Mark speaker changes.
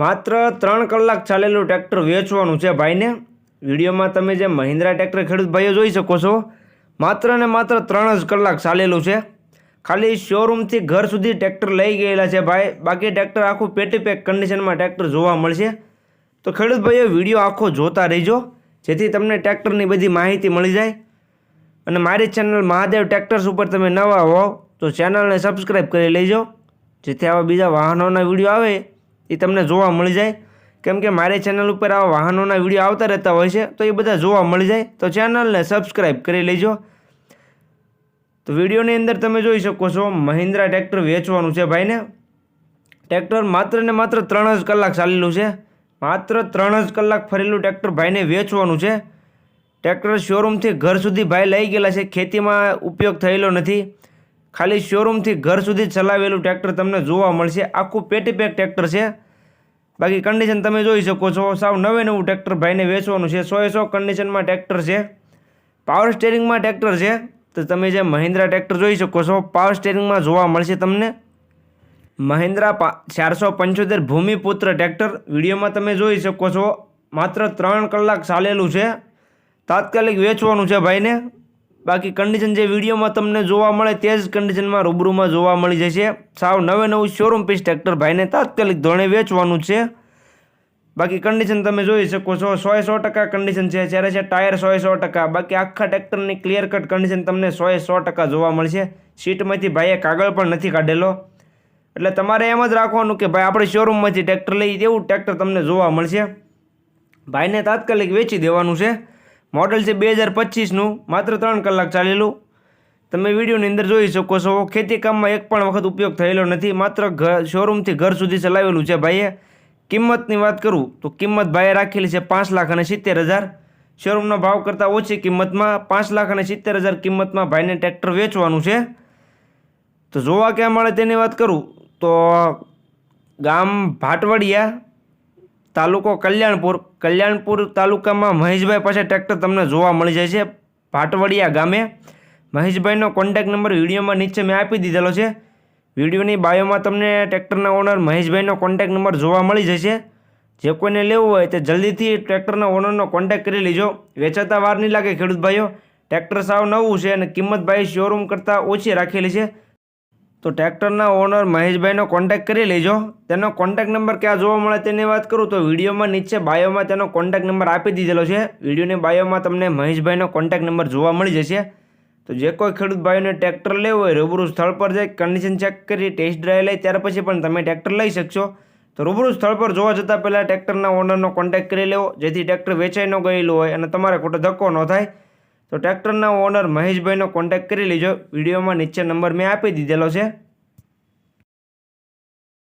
Speaker 1: માત્ર ત્રણ કલાક ચાલેલું ટ્રેક્ટર વેચવાનું છે ભાઈને. વિડીયોમાં તમે જે મહિન્દ્રા ટ્રેક્ટર ખેડૂત ભાઈઓ જોઈ શકો છો. માત્ર ને માત્ર ત્રણ જ કલાક ચાલેલું છે. ખાલી શોરૂમથી ઘર સુધી ટ્રેક્ટર લઈ ગયેલા છે ભાઈ. બાકી ટ્રેક્ટર આખું પેટી પેક કન્ડિશનમાં ટ્રેક્ટર જોવા મળશે. તો ખેડૂત ભાઈઓ, વીડિયો આખો જોતા રહેજો. જેથી તમને ટ્રેક્ટરની બધી માહિતી મળી જાય. અને મારી ચેનલ મહાદેવ ટ્રેક્ટર્સ ઉપર તમે નવા હોવ તો ચેનલને સબસ્ક્રાઈબ કરી લેજો. જેથી આવા બીજા વાહનોના વીડિયો આવે. એ તમને જોવા મળી જાય. કેમ કે મારી ચેનલ ઉપર આવા વાહનોના વીડિયો આવતા રહેતા હોય છે, તો એ બધા જોવા મળી જાય. તો ચેનલને સબસ્ક્રાઈબ કરી લેજો. તો વિડીયોની અંદર તમે જોઈ શકો છો, મહિન્દ્રા ટ્રેક્ટર વેચવાનું છે ભાઈને. ટ્રેક્ટર માત્ર ને માત્ર ત્રણ જ કલાક ચાલેલું છે. માત્ર ત્રણ જ કલાક ફરેલું ટ્રેક્ટર ભાઈને વેચવાનું છે. ટ્રેક્ટર શોરૂમથી ઘર સુધી ભાઈ લઈ ગયેલા છે, ખેતીમાં ઉપયોગ થયેલો નથી. ખાલી શોરૂમથી ઘર સુધી ચલાવેલું ટ્રેક્ટર તમને જોવા મળશે. આખું પેટી પેક ટ્રેક્ટર છે. બાકી કન્ડિશન તમે જોઈ શકો છો. સાવ નવે નવું ટ્રેક્ટર ભાઈને વેચવાનું છે. સો એ સો કન્ડિશનમાં ટ્રેક્ટર છે. પાવર સ્ટેરિંગમાં ટ્રેક્ટર છે. તો તમે જે મહિન્દ્રા ટ્રેક્ટર જોઈ શકો છો. પાવર સ્ટેરિંગમાં જોવા મળશે તમને. મહિન્દ્રા ચારસો પંચોતેર ભૂમિપુત્ર ટ્રેક્ટર વિડીયોમાં તમે જોઈ શકો છો. માત્ર ત્રણ કલાક ચાલેલું છે. તાત્કાલિક વેચવાનું છે ભાઈને. બાકી કન્ડિશન જે વિડીયોમાં તમને જોવા મળે તે જ કન્ડિશનમાં રૂબરૂમાં જોવા મળી જશે. સાવ નવે નવું શોરૂમ પીસ ટ્રેક્ટર ભાઈને તાત્કાલિક ધોરણે વેચવાનું છે. બાકી કન્ડિશન તમે જોઈ શકો છો સોએ સો ટકા કન્ડિશન છે. જ્યારે છે ટાયર સોએ સો ટકા. બાકી આખા ટ્રેક્ટરની ક્લિયર કટ કન્ડિશન તમને સોએ સો ટકા જોવા મળશે. સીટમાંથી ભાઈએ કાગળ પણ નથી કાઢેલો. એટલે તમારે એમ જ રાખવાનું કે ભાઈ આપણે શોરૂમમાંથી ટ્રેક્ટર લઈ તેવું ટ્રેક્ટર તમને જોવા મળશે. ભાઈને તાત્કાલિક વેચી દેવાનું છે. મોડલ છે બે હજાર પચીસનું, માત્ર ત્રણ કલાક ચાલેલું. તમે વિડીયોની અંદર જોઈ શકો છો ખેતી કામમાં એક પણ વખત ઉપયોગ થયેલો નથી, માત્ર ઘર શોરૂમથી ઘર સુધી ચલાવેલું છે ભાઈએ. કિંમતની વાત કરું, તો કિંમત ભાઈએ રાખેલી છે પાંચ લાખ અને સિત્તેર હજાર. શોરૂમનો ભાવ કરતાં ઓછી કિંમતમાં પાંચ લાખ અને સિત્તેર હજાર કિંમતમાં ભાઈને ટ્રેક્ટર વેચવાનું છે. તો જોવા ક્યાં મળે તેની વાત કરું, તો ગામ ભાટવડિયા તાલુકો કલ્યાણપુર. કલ્યાણપુર તાલુકામાં મહેશભાઈ પાસે ટ્રેક્ટર તમને જોવા મળી જાય છે. ભાટવડિયા ગામે. મહેશભાઈનો કોન્ટેક્ટ નંબર વિડીયોમાં નીચે મેં આપી દીધેલો છે. વિડીયોની બાયોમાં તમને ટ્રેક્ટરના ઓનર મહેશભાઈનો કોન્ટેક્ટ નંબર જોવા મળી જશે. જે કોઈને લેવું હોય તે જલ્દીથી ટ્રેક્ટરના ઓનરનો કોન્ટેક્ટ કરી લેજો. વેચાતા વાર નહીં લાગે ખેડૂત ભાઈઓ. ટ્રેક્ટર સાવ નવું છે અને કિંમત ભાઈ શોરૂમ કરતાં ઓછી રાખેલી છે. તો ટ્રેક્ટરના ઓનર મહેશભાઈનો કોન્ટેક્ટ કરી લેજો. તેનો કોન્ટેક્ટ નંબર ક્યાં જોવા મળે તેની વાત કરું તો વિડીયોમાં નીચે બાયોમાં તેનો કોન્ટેક નંબર આપી દીધેલો છે. વિડીયોની બાયોમાં તમને મહેશભાઈનો કોન્ટેક્ટ નંબર જોવા મળી જશે. તો જે કોઈ ખેડૂત ભાઈઓને ટ્રેક્ટર લેવું હોય, રૂબરૂ સ્થળ પર જઈ કન્ડિશન ચેક કરી ટેસ્ટ ડ્રાઈવ લઈ, ત્યાર પછી પણ તમે ટ્રેક્ટર લઈ શકશો. તો રૂબરૂ સ્થળ પર જોવા જતાં પહેલાં ટ્રેક્ટરના ઓનરનો કોન્ટેક્ટ કરી લેવો, જેથી ટ્રેક્ટર વેચાઈ ન ગયેલું હોય અને તમારે ખોટો ધક્કો ન થાય. તો ટ્રેક્ટરના ઓનર મહેશભાઈનો કોન્ટેક્ટ કરી લેજો. વિડીયોમાં નીચે નંબર મેં આપી દીધેલો છે.